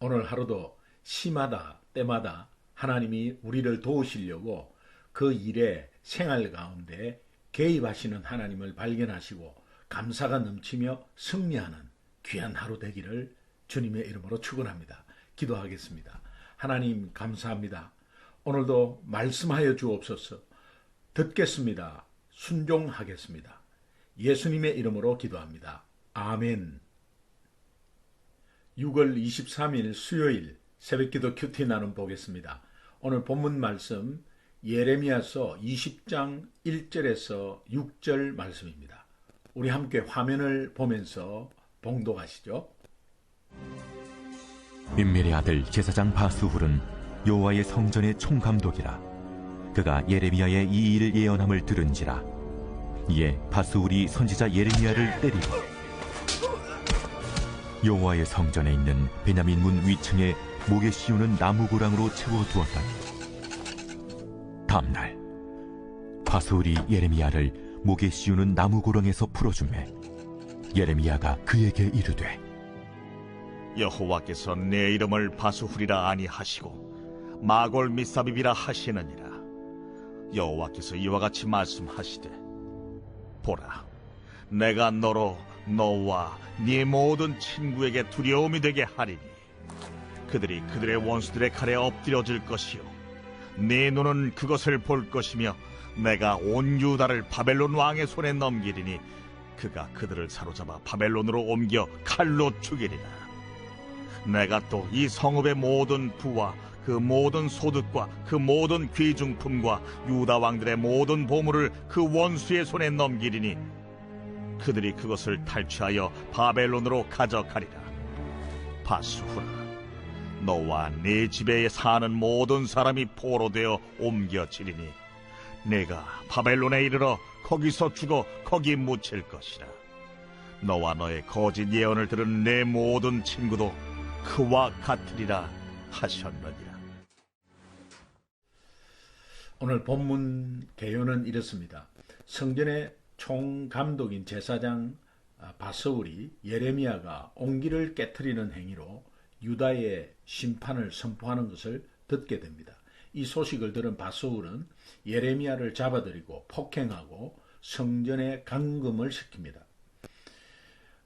오늘 하루도 시마다 때마다 하나님이 우리를 도우시려고 그 일에 생활 가운데 개입하시는 하나님을 발견하시고 감사가 넘치며 승리하는 귀한 하루 되기를 주님의 이름으로 축원합니다. 기도하겠습니다. 하나님 감사합니다. 오늘도 말씀하여 주옵소서. 듣겠습니다. 순종하겠습니다. 예수님의 이름으로 기도합니다. 아멘. 6월 23일 수요일 새벽기도 큐티 나눔 보겠습니다. 오늘 본문 말씀 예레미야서 20장 1절에서 6절 말씀입니다. 우리 함께 화면을 보면서 봉독하시죠. 민멜의 아들 제사장 바스훌은 여호와의 성전의 총감독이라 그가 예레미야의 이 일을 예언함을 들은지라 이에 바스훌이 선지자 예레미야를 때리고 여호와의 성전에 있는 베냐민 문 위층에 목에 씌우는 나무 고랑으로 채워 두었더니. 다음날 바스훌이 예레미야를 목에 씌우는 나무 고랑에서 풀어주매 예레미야가 그에게 이르되 여호와께서 내 이름을 바수후리라 아니하시고 마골 미사비비라 하시느니라. 여호와께서 이와 같이 말씀하시되 보라 내가 너로 너와 네 모든 친구에게 두려움이 되게 하리니 그들이 그들의 원수들의 칼에 엎드려질 것이요. 네 눈은 그것을 볼 것이며 내가 온 유다를 바벨론 왕의 손에 넘기리니 그가 그들을 사로잡아 바벨론으로 옮겨 칼로 죽이리라. 내가 또 이 성읍의 모든 부와 그 모든 소득과 그 모든 귀중품과 유다 왕들의 모든 보물을 그 원수의 손에 넘기리니 그들이 그것을 탈취하여 바벨론으로 가져가리라. 바수후라, 너와 네 집에 사는 모든 사람이 포로되어 옮겨지리니 내가 바벨론에 이르러 거기서 죽어 거기 묻힐 것이라. 너와 너의 거짓 예언을 들은 내 모든 친구도 그와 같으리라 하셨느니라. 오늘 본문 개요는 이렇습니다. 성전의 총감독인 제사장 아, 바서울이 예레미야가 옹기를 깨뜨리는 행위로 유다의 심판을 선포하는 것을 듣게 됩니다. 이 소식을 들은 바서울은 예레미야를 잡아들이고 폭행하고 성전에 감금을 시킵니다.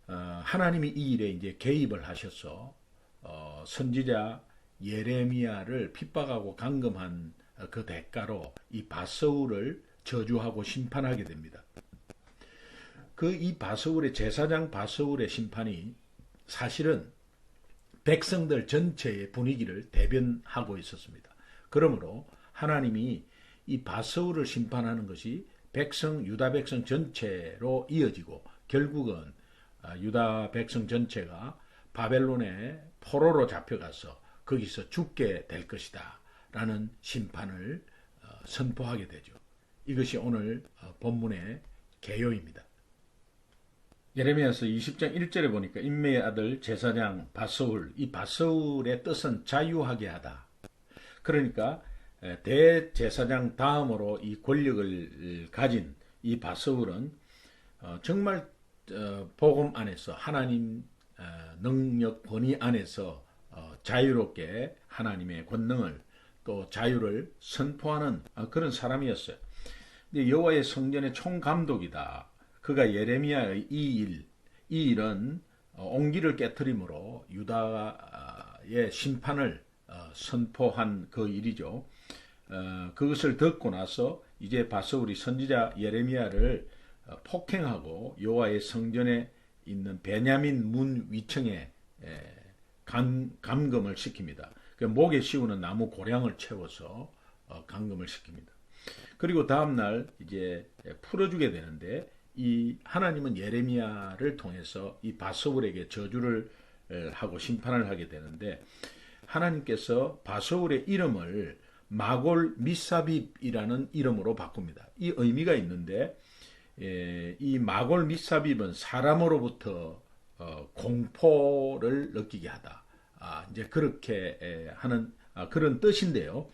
어, 하나님이 이 일에 이제 개입을 하셔서 어, 선지자 예레미야를 핍박하고 감금한 그 대가로 이 바서울을 저주하고 심판하게 됩니다. 그 이 바서울의 제사장 바서울의 심판이 사실은 백성들 전체의 분위기를 대변하고 있었습니다. 그러므로 하나님이 이 바서울을 심판하는 것이 백성 유다 백성 전체로 이어지고 결국은 아, 유다 백성 전체가 바벨론의 포로로 잡혀가서 거기서 죽게 될 것이다. 라는 심판을 어, 선포하게 되죠. 이것이 오늘 어, 본문의 개요입니다. 예레미야서 20장 1절에 보니까 인매의 아들 제사장 바서울 이 바서울의 뜻은 자유하게 하다. 그러니까 대제사장 다음으로 이 권력을 가진 이 바서울은 어, 정말 복음 안에서 하나님 능력 권위 안에서 자유롭게 하나님의 권능을 또 자유를 선포하는 그런 사람이었어요. 여호와의 성전의 총감독이다. 그가 예레미야의 이 일, 이 일은 어, 옹기를 깨뜨림으로 유다의 심판을 어, 선포한 그 일이죠. 어, 그것을 듣고 나서 이제 바서울이 선지자 예레미야를 폭행하고 여호와의 성전에 있는 베냐민 문 위층에 감, 감금을 시킵니다. 그 목에 씌우는 나무 고량을 채워서 감금을 시킵니다. 그리고 다음날 이제 풀어주게 되는데 이 하나님은 예레미야를 통해서 이 바소울에게 저주를 하고 심판을 하게 되는데 하나님께서 바소울의 이름을 마골 미사빕이라는 이름으로 바꿉니다. 이 의미가 있는데 이 마골 미사빕은 사람으로부터 어, 공포를 느끼게 하다. 아, 이제 그렇게 하는 아, 그런 뜻인데요.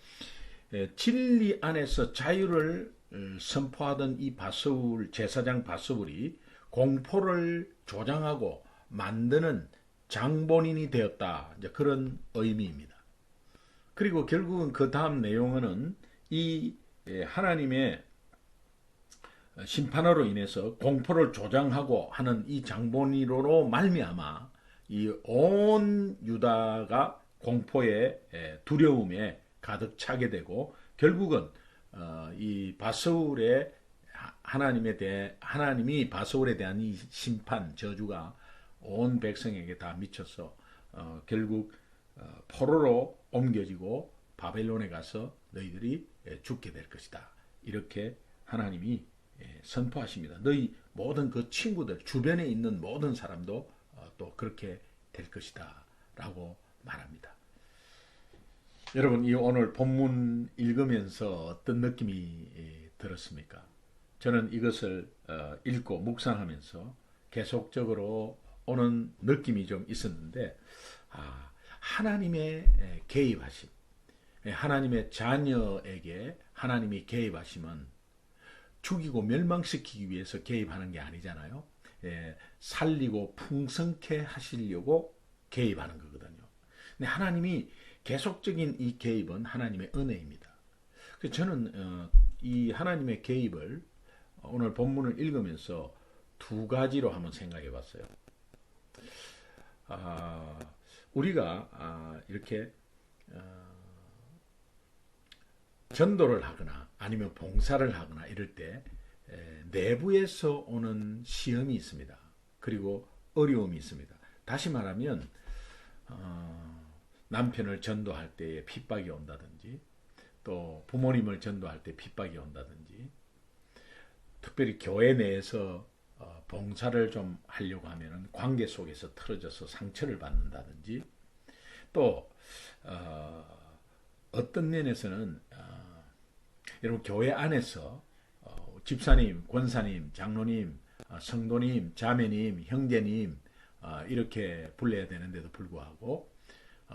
진리 안에서 자유를 어, 선포하던 이 바서울 제사장 바서울이 공포를 조장하고 만드는 장본인이 되었다. 이제 그런 의미입니다. 그리고 결국은 그 다음 내용은 이 예, 하나님의 심판으로 인해서 공포를 조장하고 하는 이 장본인으로 말미암아 이 온 유다가 공포에 에, 두려움에 가득 차게 되고 결국은 어, 이 바서울의 하- 하나님에 대해 하나님이 바서울에 대한 이 심판 저주가 온 백성에게 다 미쳐서 어, 결국 어, 포로로 옮겨지고 바벨론에 가서 너희들이 예, 죽게 될 것이다. 이렇게 하나님이 예, 선포하십니다. 너희 모든 그 친구들 주변에 있는 모든 사람도 어, 또 그렇게 될 것이다 라고 말합니다. 여러분 이 오늘 본문 읽으면서 어떤 느낌이 예, 들었습니까? 저는 이것을 어, 읽고 묵상하면서 계속적으로 오는 느낌이 좀 있었는데 아, 하나님의 에, 개입하심, 예, 하나님의 자녀에게 하나님이 개입하심은 죽이고 멸망시키기 위해서 개입하는 게 아니잖아요. 예, 살리고 풍성케 하시려고 개입하는 거거든요. 근데 하나님이 계속적인 이 개입은 하나님의 은혜입니다. 저는 어, 이 하나님의 개입을 오늘 본문을 읽으면서 두 가지로 한번 생각해 봤어요. 아, 우리가 아, 이렇게 어, 전도를 하거나 아니면 봉사를 하거나 이럴 때 에, 내부에서 오는 시험이 있습니다. 그리고 어려움이 있습니다. 다시 말하면 어, 남편을 전도할 때에 핍박이 온다든지 또 부모님을 전도할 때 핍박이 온다든지 특별히 교회 내에서 어, 봉사를 좀 하려고 하면은 관계 속에서 틀어져서 상처를 받는다든지 또 어, 어떤 면에서는 어, 여러분 교회 안에서 어, 집사님, 권사님, 장로님, 어, 성도님, 자매님, 형제님 어, 이렇게 불러야 되는데도 불구하고 어,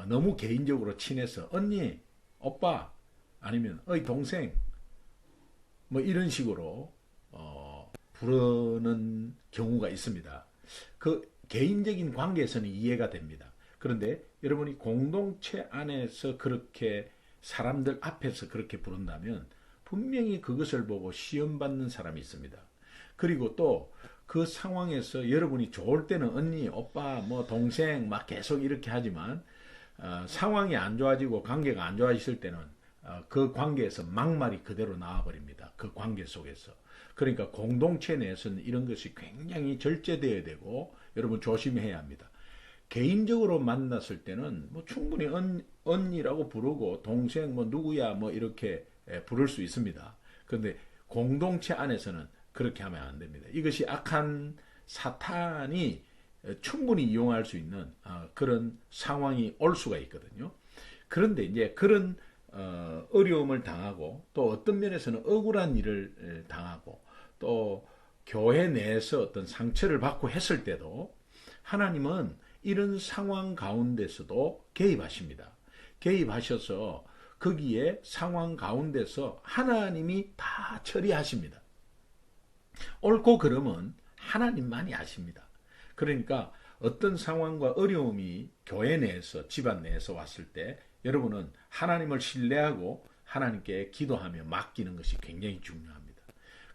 너무 개인적으로 친해서 언니, 오빠 아니면 어이 동생 뭐 이런 식으로 어, 부르는 경우가 있습니다. 그 개인적인 관계에서는 이해가 됩니다. 그런데 여러분이 공동체 안에서 그렇게 사람들 앞에서 그렇게 부른다면 분명히 그것을 보고 시험받는 사람이 있습니다. 그리고 또 그 상황에서 여러분이 좋을 때는 언니, 오빠, 뭐 동생 막 계속 이렇게 하지만 어, 상황이 안 좋아지고 관계가 안 좋아졌을 때는 어, 그 관계에서 막말이 그대로 나와버립니다. 그 관계 속에서. 그러니까 공동체 내에서는 이런 것이 굉장히 절제되어야 되고 여러분 조심해야 합니다. 개인적으로 만났을 때는 뭐 충분히 언, 언니라고 부르고 동생 뭐 누구야 뭐 이렇게 예, 부를 수 있습니다. 그런데 공동체 안에서는 그렇게 하면 안 됩니다. 이것이 악한 사탄이 충분히 이용할 수 있는 어, 그런 상황이 올 수가 있거든요. 그런데 이제 그런 어, 어려움을 당하고 또 어떤 면에서는 억울한 일을 에, 당하고 또 교회 내에서 어떤 상처를 받고 했을 때도 하나님은 이런 상황 가운데서도 개입하십니다. 개입하셔서 거기에 상황 가운데서 하나님이 다 처리하십니다. 옳고 그름은 하나님만이 아십니다. 그러니까 어떤 상황과 어려움이 교회 내에서 집안 내에서 왔을 때 여러분은 하나님을 신뢰하고 하나님께 기도하며 맡기는 것이 굉장히 중요합니다.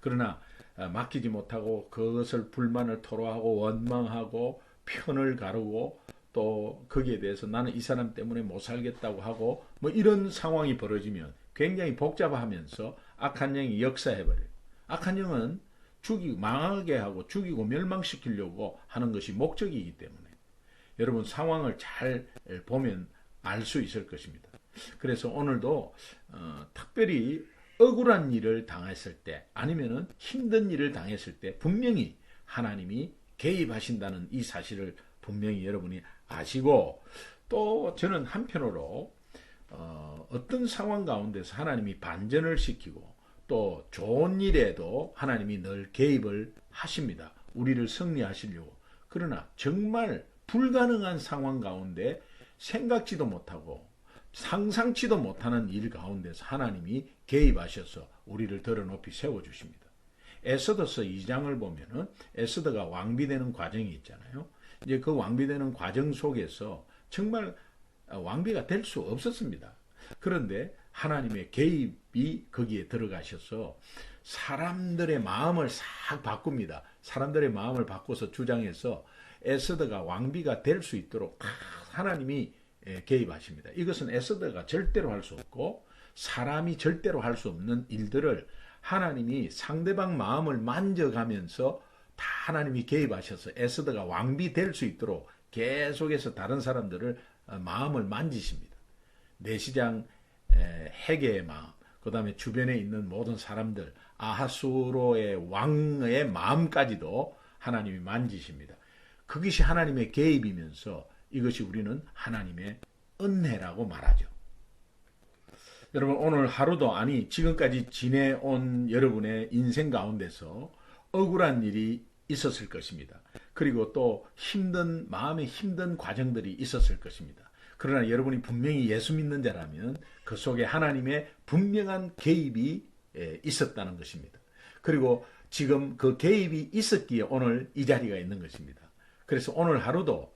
그러나 어, 맡기지 못하고 그것을 불만을 토로하고 원망하고 편을 가르고 또 거기에 대해서 나는 이 사람 때문에 못 살겠다고 하고 뭐 이런 상황이 벌어지면 굉장히 복잡하면서 악한 영이 역사해버려요. 악한 영은 죽이고 망하게 하고 죽이고 멸망시키려고 하는 것이 목적이기 때문에 여러분 상황을 잘 보면 알 수 있을 것입니다. 그래서 오늘도 어, 특별히 억울한 일을 당했을 때 아니면은 힘든 일을 당했을 때 분명히 하나님이 개입하신다는 이 사실을 분명히 여러분이 아시고 또 저는 한편으로 어, 어떤 상황 가운데서 하나님이 반전을 시키고 또 좋은 일에도 하나님이 늘 개입을 하십니다. 우리를 승리하시려고. 그러나 정말 불가능한 상황 가운데 생각지도 못하고 상상치도 못하는 일 가운데서 하나님이 개입하셔서 우리를 들어 높이 세워 주십니다. 에스더서 2장을 보면은 에스더가 왕비되는 과정이 있잖아요. 이제 그 왕비되는 과정 속에서 정말 왕비가 될 수 없었습니다. 그런데 하나님의 개입이 거기에 들어가셔서 사람들의 마음을 싹 바꿉니다. 사람들의 마음을 바꿔서 주장해서 에스더가 왕비가 될 수 있도록 다 하나님이 예, 개입하십니다. 이것은 에스더가 절대로 할 수 없고 사람이 절대로 할 수 없는 일들을 하나님이 상대방 마음을 만져가면서 다 하나님이 개입하셔서 에스더가 왕비 될 수 있도록 계속해서 다른 사람들을 어, 마음을 만지십니다. 내시장 에, 해계의 마음, 그 다음에 주변에 있는 모든 사람들, 아하수로의 왕의 마음까지도 하나님이 만지십니다. 그것이 하나님의 개입이면서 이것이 우리는 하나님의 은혜라고 말하죠. 여러분 오늘 하루도 아니 지금까지 지내온 여러분의 인생 가운데서 억울한 일이 있었을 것입니다. 그리고 또 힘든 마음의 힘든 과정들이 있었을 것입니다. 그러나 여러분이 분명히 예수 믿는 자라면 그 속에 하나님의 분명한 개입이 예, 있었다는 것입니다. 그리고 지금 그 개입이 있었기에 오늘 이 자리가 있는 것입니다. 그래서 오늘 하루도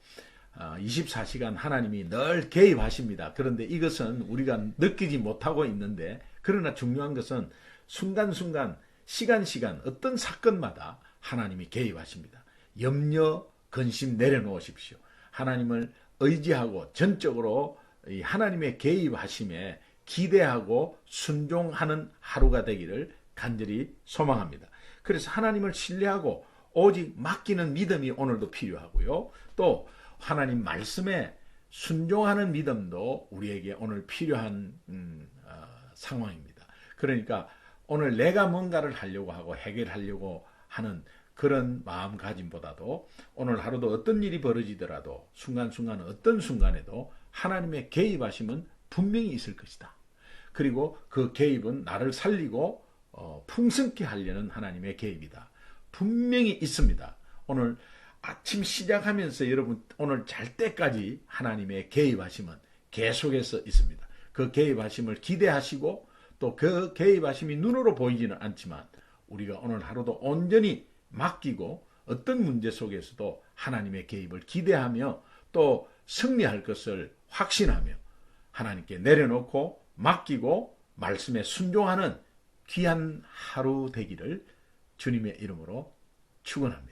24시간 하나님이 늘 개입하십니다. 그런데 이것은 우리가 느끼지 못하고 있는데 그러나 중요한 것은 순간순간 시간시간 어떤 사건마다 하나님이 개입하십니다. 염려, 근심 내려놓으십시오. 하나님을 의지하고 전적으로 하나님의 개입하심에 기대하고 순종하는 하루가 되기를 간절히 소망합니다. 그래서 하나님을 신뢰하고 오직 맡기는 믿음이 오늘도 필요하고요. 또 하나님 말씀에 순종하는 믿음도 우리에게 오늘 필요한 음, 어, 상황입니다. 그러니까 오늘 내가 뭔가를 하려고 하고 해결하려고 하는 그런 마음가짐보다도 오늘 하루도 어떤 일이 벌어지더라도 순간순간 어떤 순간에도 하나님의 개입하심은 분명히 있을 것이다. 그리고 그 개입은 나를 살리고 어, 풍성케 하려는 하나님의 개입이다. 분명히 있습니다. 오늘 아침 시작하면서 여러분 오늘 잘 때까지 하나님의 개입하심은 계속해서 있습니다. 그 개입하심을 기대하시고 또 그 개입하심이 눈으로 보이지는 않지만 우리가 오늘 하루도 온전히 맡기고 어떤 문제 속에서도 하나님의 개입을 기대하며 또 승리할 것을 확신하며 하나님께 내려놓고 맡기고 말씀에 순종하는 귀한 하루 되기를 주님의 이름으로 축원합니다.